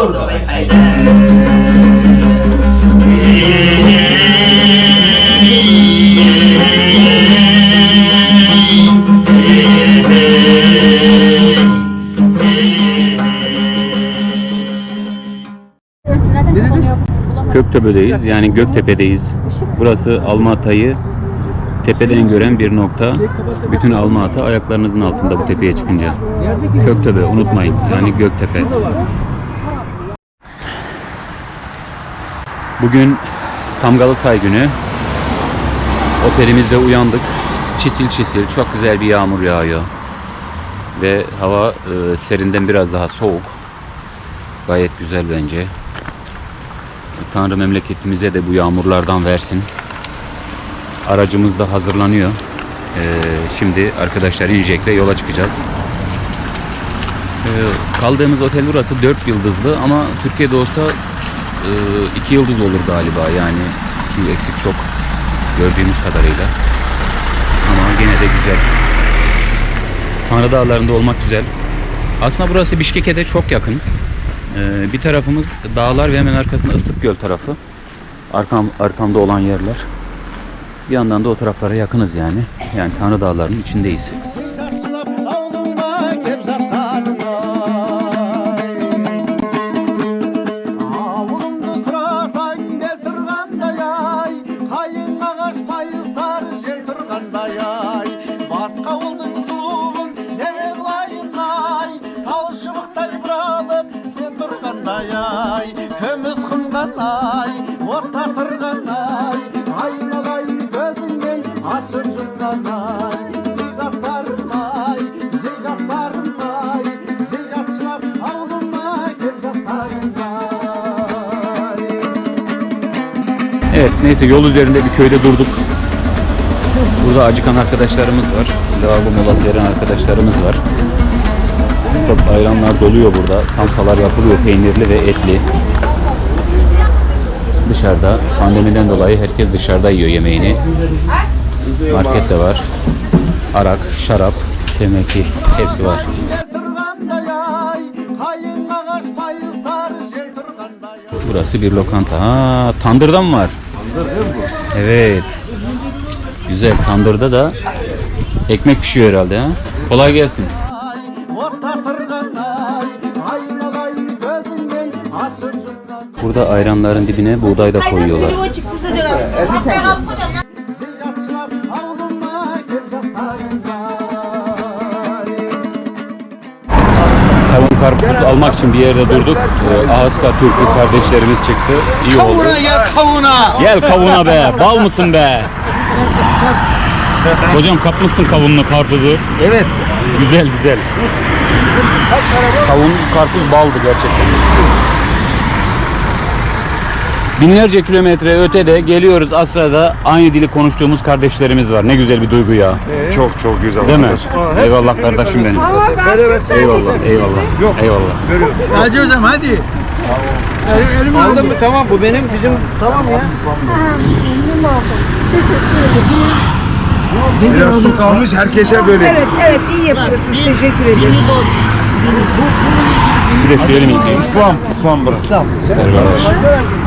Ay haydi Köktepe'deyiz yani Göktepe'deyiz. Burası Almata'yı tepeden gören bir nokta. Bütün Almatı ayaklarınızın altında bu tepeye çıkınca. Köktepe unutmayın yani Göktepe. Bugün Tamgalı Say günü. Otelimizde uyandık. Çisil çisil çok güzel bir yağmur yağıyor. Ve hava e, serinden biraz daha soğuk. Gayet güzel bence. Tanrı memleketimize de bu yağmurlardan versin. Aracımız da hazırlanıyor. Ee, şimdi arkadaşlar inecek ve yola çıkacağız. Ee, kaldığımız otel burası 4 yıldızlı ama Türkiye'de olsa 2 yıldız olur galiba yani. Çünkü eksik çok gördüğümüz kadarıyla. Ama gene de güzel. Tanrı Dağları'nda olmak güzel. Aslında burası Bişkek'e de çok yakın. Ee, bir tarafımız dağlar ve hemen arkasında Issık Göl tarafı. Arkam, arkamda olan yerler. Bir yandan da o taraflara yakınız yani. Yani Tanrı Dağları'nın içindeyiz. Evet neyse yol üzerinde bir köyde durduk. Burada acıkan arkadaşlarımız var. Lavabo molası veren arkadaşlarımız var. Tabii ayranlar doluyor burada. Samsalar yapılıyor peynirli ve etli. Dışarıda pandemiden dolayı herkes dışarıda yiyor yemeğini. Market de var. Arak, şarap, temeki hepsi var. Burası bir lokanta. Ha, tandırda mı var? Evet. Güzel. Tandırda da ekmek pişiyor herhalde ha. Kolay gelsin. Burada ayranların dibine buğday da koyuyorlar. Karpuz almak için bir yerde durduk. Ee, Ağızka Türk'ü kardeşlerimiz çıktı. İyi oldu. gel kavuna. Gel kavuna be. Bal mısın be? Hocam kapmışsın kavunlu karpuzu. Evet. Güzel güzel. Kavun karpuz baldı gerçekten. Binlerce kilometre ötede geliyoruz Asra'da aynı dili konuştuğumuz kardeşlerimiz var. Ne güzel bir duygu ya. Çok çok güzel. Değil mi? arkadaş. Eyvallah kardeşim benim. Eyvallah, eyvallah. Yok. Eyvallah. Hacı hocam hadi. Elim, elimi Aldın mı? Tamam bu benim bizim tamam ya. Biraz su kalmış herkese böyle. Evet, evet iyi yapıyorsunuz. Teşekkür ederim. Bir de şu elimi yiyeceğim. İslam, İslam bırak. İster kardeş.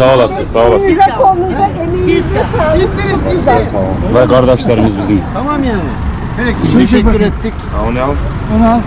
Sağ olasın, sağ olasın. Size konuda emeğinize sağlık. Ve kardeşlerimiz bizim. Tamam yani. Peki teşekkür ettik. Ha, onu al. Onu al.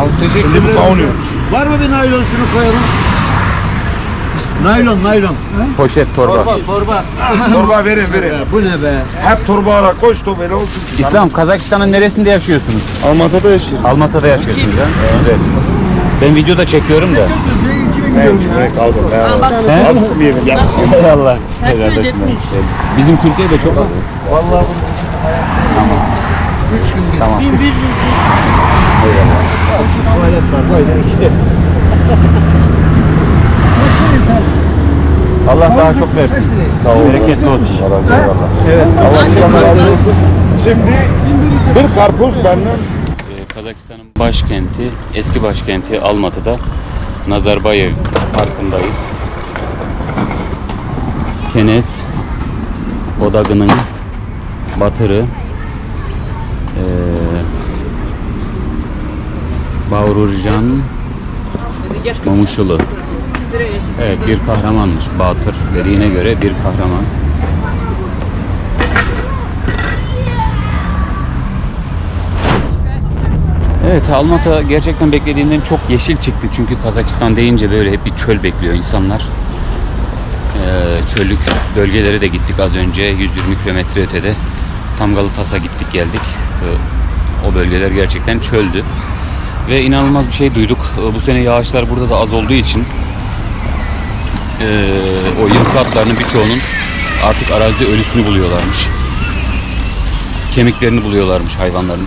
Al teşekkür ederim. Var mı bir naylon şunu koyalım? Naylon naylon. Poşet, torba. Torba torba. Torba verin verin. Bu ne be? Hep torba ara koş da böyle olsun. İslam, Kazakistan'ın neresinde yaşıyorsunuz? Almatı'da yaşıyor. Almatı'da yaşıyorsunuz ha? Güzel. Ben videoda çekiyorum da. Evet, evet aldım. He? Az mı yemin? Yaz. Tamam. Tuvalet var böyle iki. Allah daha çok versin. Sağ ol. Bereketli olsun. Evet. Allah sizden razı olsun. Şimdi bir karpuz benden Ee, Kazakistan'ın başkenti, eski başkenti Almatı'da Nazarbayev Parkı'ndayız. Kenes Odagı'nın batırı ee, Bavrurjan Mamuşulu. Evet bir kahramanmış Batır dediğine göre bir kahraman. Evet Almatı gerçekten beklediğimden çok yeşil çıktı çünkü Kazakistan deyince böyle hep bir çöl bekliyor insanlar. Ee, çöllük bölgelere de gittik az önce 120 kilometre ötede. Tamgalı Tas'a gittik geldik. Ee, o bölgeler gerçekten çöldü. Ve inanılmaz bir şey duyduk. Ee, bu sene yağışlar burada da az olduğu için ee, o yılkı atlarının birçoğunun artık arazide ölüsünü buluyorlarmış. Kemiklerini buluyorlarmış hayvanların.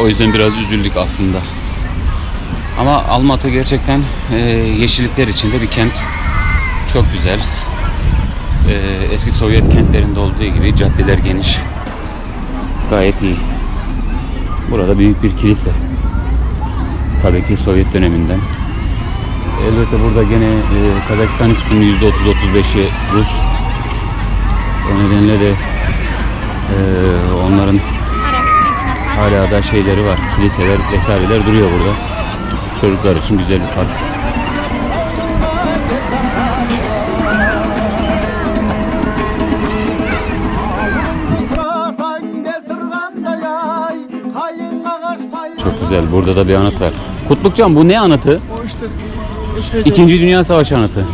O yüzden biraz üzüldük aslında. Ama Almatı gerçekten e, yeşillikler içinde bir kent. Çok güzel. E, eski Sovyet kentlerinde olduğu gibi caddeler geniş. Gayet iyi. Burada büyük bir kilise. Tabii ki Sovyet döneminden. Elbette burada gene e, Kazakistan nüfusunun %30-35'i Rus. O nedenle de e, onların Hala da şeyleri var. Kiliseler vesaireler duruyor burada. Çocuklar için güzel bir park. Çok güzel. Burada da bir anıt var. Kutlukcan bu ne anıtı? O işte şeyde İkinci Dünya Savaşı anıtı.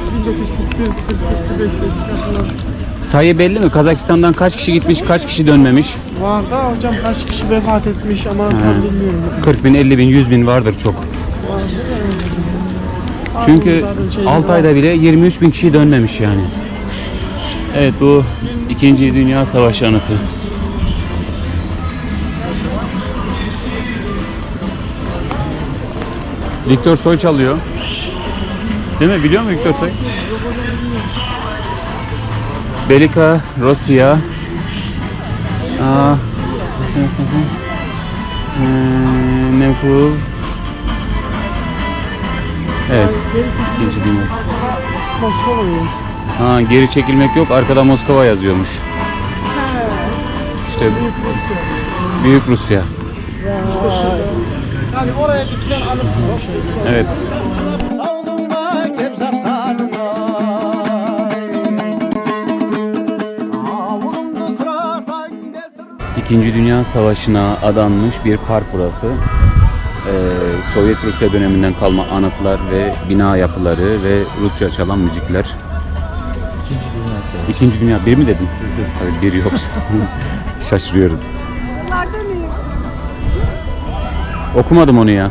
1945'te Sayı belli mi? Kazakistan'dan kaç kişi gitmiş, kaç kişi dönmemiş? var da hocam kaç kişi vefat etmiş ama tam bilmiyorum. 40 bin, 50 bin, 100 bin vardır çok. Çünkü Zaten şey 6 var. ayda bile 23 bin kişi dönmemiş yani. Evet bu 2. Dünya Savaşı anıtı. Viktor Soy çalıyor. Değil mi? Biliyor musun Viktor Soy? Belika, Rusya. Aa. Ee, Nevkul. Evet. İkinci Dünya. Moskova mı? Ha, geri çekilmek yok. Arkada Moskova yazıyormuş. İşte Büyük Rusya. Yani oraya dikilen alıp. Evet. İkinci Dünya Savaşı'na adanmış bir park burası. Ee, Sovyet Rusya döneminden kalma anıtlar ve bina yapıları ve Rusça çalan müzikler. İkinci Dünya bir mi dedin? Tabii bir yoksa şaşırıyoruz. Bunlardan iyi. Okumadım onu ya.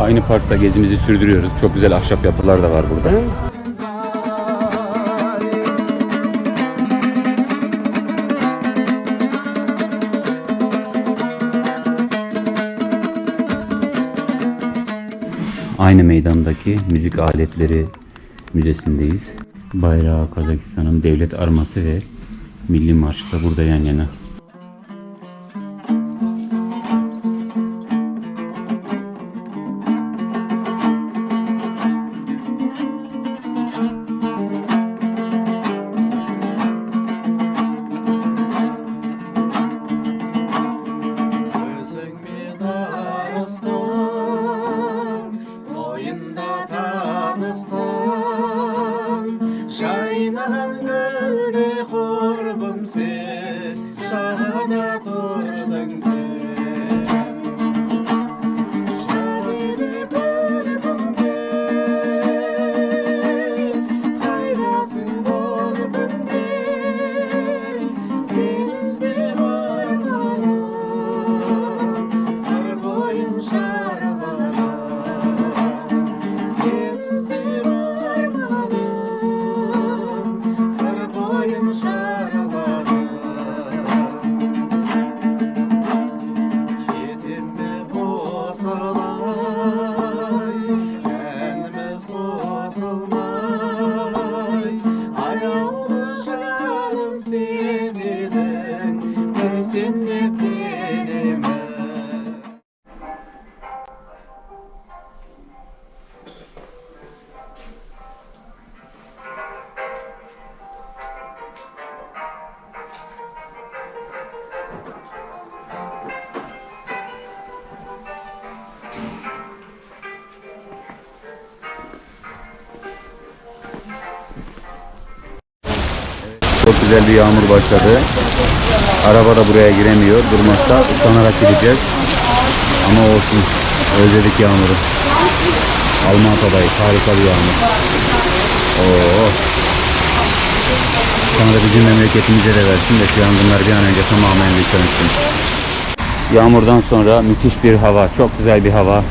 Aynı parkta gezimizi sürdürüyoruz. Çok güzel ahşap yapılar da var burada. Aynı meydandaki müzik aletleri müzesindeyiz. Bayrağı Kazakistan'ın devlet arması ve milli marş da burada yan yana. Bir yağmur başladı. Araba da buraya giremiyor. Durmazsa utlanarak gideceğiz. Ama olsun. Özledik yağmuru. Almata'dayız. Harika bir yağmur. Oo. Tanrı bizim memleketimize de versin de şu yangınlar bir an önce tamamen bir sönsün. Yağmurdan sonra müthiş bir hava. Çok güzel bir hava.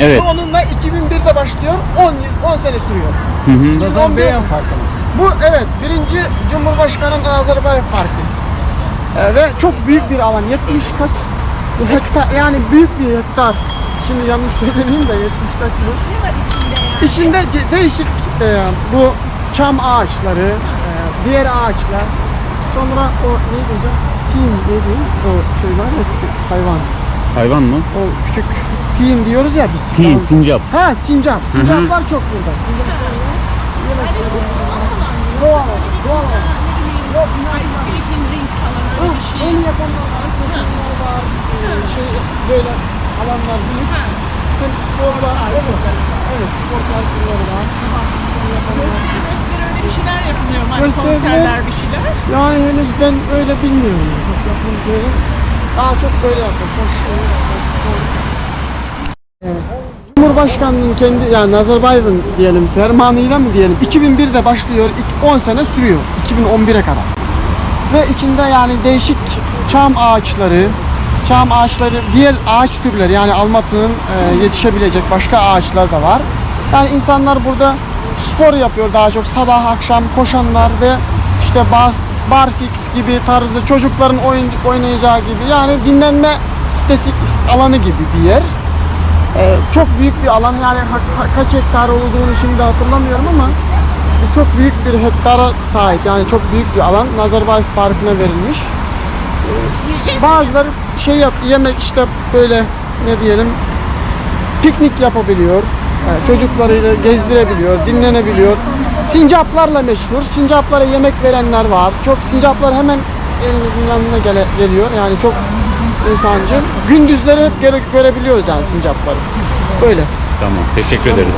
Evet. Bu onunla 2001'de başlıyor, 10 yıl, 10 sene sürüyor. Hı hı. Nazarbayev Parkı. Bu evet, birinci Cumhurbaşkanı Nazarbayev Parkı. Ee, ve çok büyük bir alan, 70 kaç hektar, yani büyük bir hektar. Şimdi yanlış söyleyeyim de 70 kaç bu. İçinde değişik e, bu çam ağaçları, e, diğer ağaçlar. Sonra o neydi hocam? Pin dedi. O şey var ya küçük hayvan. Hayvan mı? O küçük pin diyoruz ya biz. Bazı- sincap. Ha sincap. Sincaplar çok burada. Sincaplar var. Doğal olarak. Doğal olarak. Yok, Ha, Onu yapanlar var. Koşanlar var. e, Şey böyle alanlar büyük. Hem sporlar. Evet. Evet spor parkurları var. bir şeyler yapılıyor mu? Hani Gösterme. konserler bir şeyler. Yani henüz ben öyle bilmiyorum. Çok yapıldığını. Daha çok böyle yapıyor. Koşu, spor. Evet. Cumhurbaşkanının kendi yani Nazarbayev'in diyelim fermanıyla mı diyelim 2001'de başlıyor ilk 10 sene sürüyor 2011'e kadar. Ve içinde yani değişik çam ağaçları, çam ağaçları, diğer ağaç türleri yani Almatı'nın e, yetişebilecek başka ağaçlar da var. Yani insanlar burada spor yapıyor daha çok sabah akşam koşanlar ve işte bas, barfix gibi tarzı çocukların oyun, oynayacağı gibi yani dinlenme sitesi alanı gibi bir yer. Ee, çok büyük bir alan yani ha- ha- kaç hektar olduğunu şimdi hatırlamıyorum ama bu çok büyük bir hektara sahip yani çok büyük bir alan Nazarbayev Parkı'na verilmiş. Ee, bazıları şey yap yemek işte böyle ne diyelim piknik yapabiliyor. Ee, çocuklarıyla gezdirebiliyor, dinlenebiliyor. Sincaplarla meşhur. Sincaplara yemek verenler var. Çok sincaplar hemen elimizin yanına gele- geliyor. Yani çok insancıl. Gündüzleri hep göre- görebiliyoruz yani sincapları. Böyle. Tamam. Teşekkür ederiz.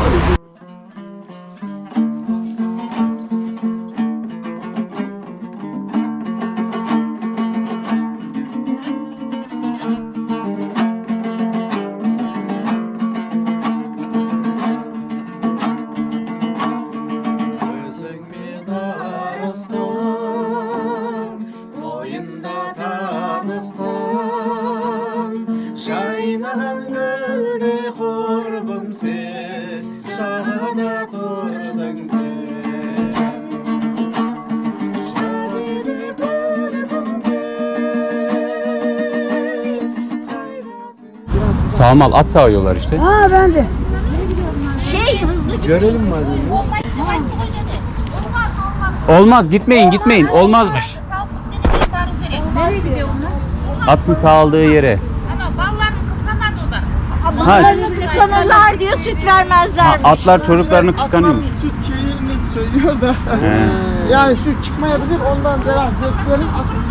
Sağmal at sağıyorlar işte. Ha ben de. Şey hızlı Görelim mi hadi? Olmaz olmaz. Olmaz gitmeyin gitmeyin. Olmazmış. Nereye gidiyor onlar? Atın sağaldığı yere. Ano ballarını kıskanlar onlar. Ha, Ballarını kıskanırlar diyor süt vermezler. atlar çocuklarını kıskanıyormuş. Atlar süt çeyirini söylüyor da. Yani süt çıkmayabilir ondan biraz bekleyelim. At-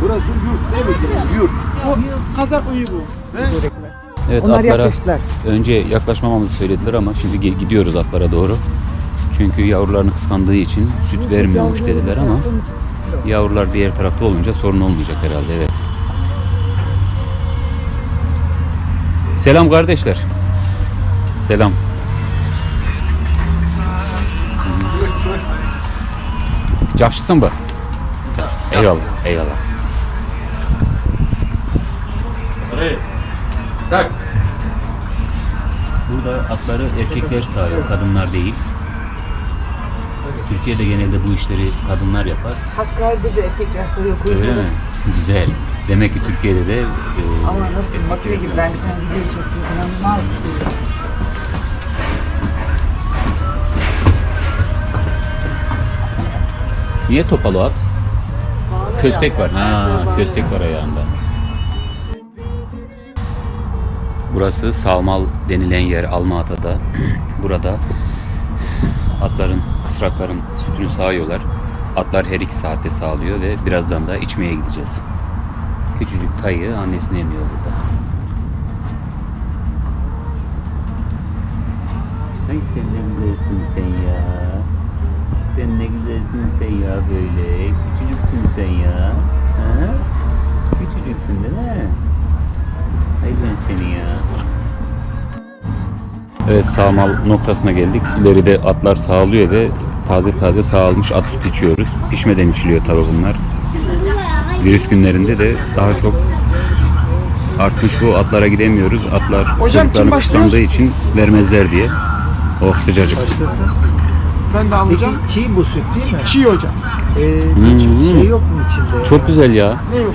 Burası yurt değil mi? Yurt. Bu kazak uyu bu. He? Evet Onlar atlara yaklaştılar. önce yaklaşmamamızı söylediler ama şimdi gidiyoruz atlara doğru. Çünkü yavrularını kıskandığı için süt vermiyormuş dediler ama yavrular diğer tarafta olunca sorun olmayacak herhalde evet. Selam kardeşler. Selam. Cavşısın bu. Eyvallah, eyvallah. Burada atları erkekler sağıyor, kadınlar değil. Türkiye'de genelde bu işleri kadınlar yapar. Hakkari'de de erkekler sarıyor Öyle kuyruğu. mi? Güzel. Demek ki Türkiye'de de e, Ama nasıl makine gibi ben bir tane video çektim. İnanılmaz bir şey. Niye topal o at? Köstek var. Ha, köstek var ayağında. Burası Salmal denilen yer Almaata'da. Burada atların, kısrakların sütünü sağıyorlar. Atlar her iki saatte sağlıyor ve birazdan da içmeye gideceğiz. Küçücük tayı annesini emiyor burada. Ay sen ne güzelsin sen ya. Sen ne güzelsin sen ya böyle. Küçücüksün sen ya. Ha? Küçücüksün değil mi? Ay ben seni ya. Evet sağmal noktasına geldik. İleride atlar sağlıyor ve taze taze sağılmış at sütü içiyoruz. Pişmeden içiliyor tabi bunlar. Virüs günlerinde de daha çok artmış bu atlara gidemiyoruz. Atlar Hocam, çocuklarını için vermezler diye. Oh sıcacık. Ben de alacağım. Çiğ, çiğ bu süt değil mi? Çiğ hocam. Ee, Hmm. şey yok mu içinde? Çok güzel ya. Ne yok?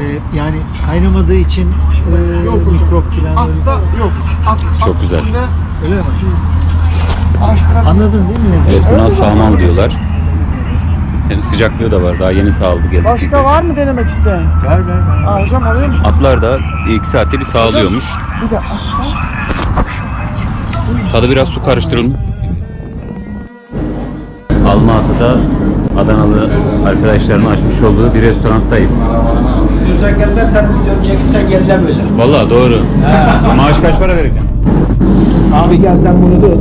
Ee, yani kaynamadığı için e, Yok mikrop falan Atta yok. At, Çok at güzel. üstünde öyle mi? Anladın değil mi? Evet buna sağmal diyorlar. Hem sıcaklığı da var. Daha yeni sağladı geldi. Başka var mı denemek isteyen? Ver ver ver. Aa, hocam alayım mı? Atlar da 2 saatte bir sağlıyormuş. Bir de. Tadı biraz su karıştırılmış. Almatı'da Adanalı arkadaşların açmış olduğu bir restoranttayız. İstiyorsan gel ben sen videonu çekip gel de böyle. Vallahi doğru. Maaş kaç para vereceğim? Abi gel sen bunu dur.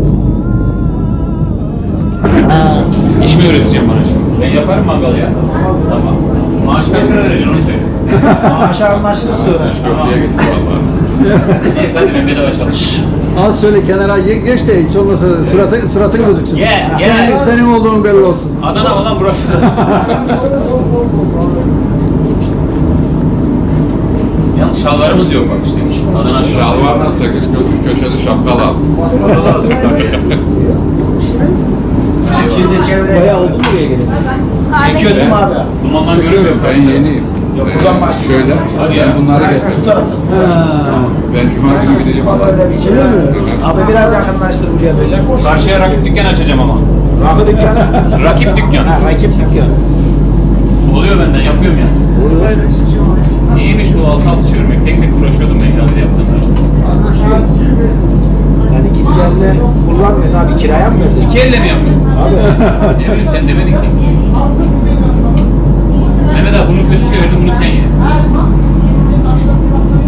İş mi öğreteceğim bana şimdi? Ben yaparım mangal ya. Tamam. Maaş kaç para vereceksin onu söyle. Maaşı anlaşılır sonra. Gökçe'ye gittim valla. Bedava çalış. Az şöyle kenara ge- geç de hiç olmasa suratın, suratın gözüksün. Gel, Senin, gel. senin olduğun belli olsun. Adana olan burası. Yalnız şalvarımız yok bak işte. Adana şal. Şalvarla 8 köşeli şapka lazım. Şimdi çevre. Bayağı oldu mu buraya gelin? Çekiyor değil mi abi? Dumandan görünmüyor. Ben yeniyim. Ee, şöyle, ben bunları getirdim. Ben cuma günü gideceğim mi? Abi biraz yakınlaştır buraya böyle. Karşıya rakip dükkan açacağım ama. Rakı dükkanı. Rakip dükkan. Ha, rakip dükkanı. Oluyor benden yapıyorum ya. İyiymiş bu altı altı çevirmek. Tek tek uğraşıyordum ben ileride yaptığımda. Sen ikinci elde kullanmıyorsun abi kiraya mı verdin? İki elle mi yapıyorsun? Abi. Ne bileyim sen demedin ki. Bunu kötü çevirdin bunu sen ye.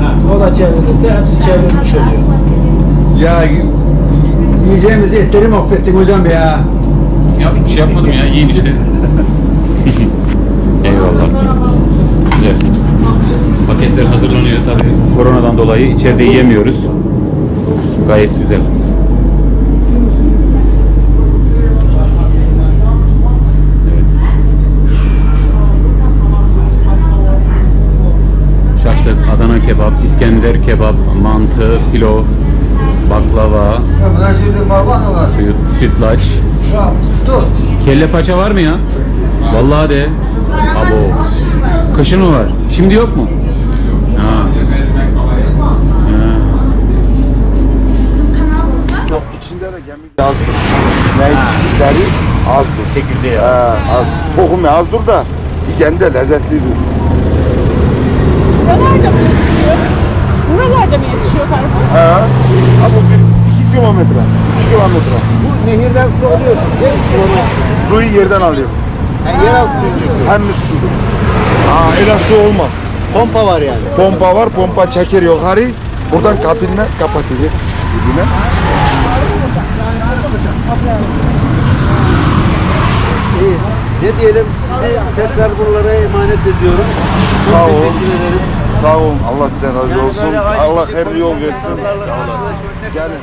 Ha, o da çevrilirse hepsi çevrilmiş oluyor. Ya yiyeceğimiz etleri mahvettin hocam ya. Ya bir şey yapmadım ya yiyin işte. Eyvallah. Güzel. Paketler hazırlanıyor tabii. Koronadan dolayı içeride yiyemiyoruz. Gayet güzel. Evet. Şaşlık, Adana kebap, İskender kebap, mantı, pilav, baklava, süt, sütlaç. Dur. Kelle paça var mı ya? Vallahi de. Abo. Kışın mı var? Şimdi yok mu? Ha. Ha. Yok içinde de gemi azdır. Ne içtikleri azdır. Çekirdeği He, az. Tohumu azdır da yiyen de lezzetlidir. Mı yetişiyor? Buralarda mı yetişiyor karpuz? He. Ha bu bir, iki kilometre, üç kilometre. Bu nehirden su alıyorsun değil mi? Suyu yerden alıyor. Yani yeraltı suyu çekiyor. Temiz sudur. Ha öyle su olmaz. Pompa var yani. Pompa var, pompa çeker yukarı. Buradan kapını kapatıyor. Dibine. İyi. Ne diyelim size tekrar buralara emanet ediyorum. Sağ ol. teşekkür ederim. Sağ olun. Allah sizden razı olsun. Allah hayırlı yol versin. Sağ olasın. Gelin.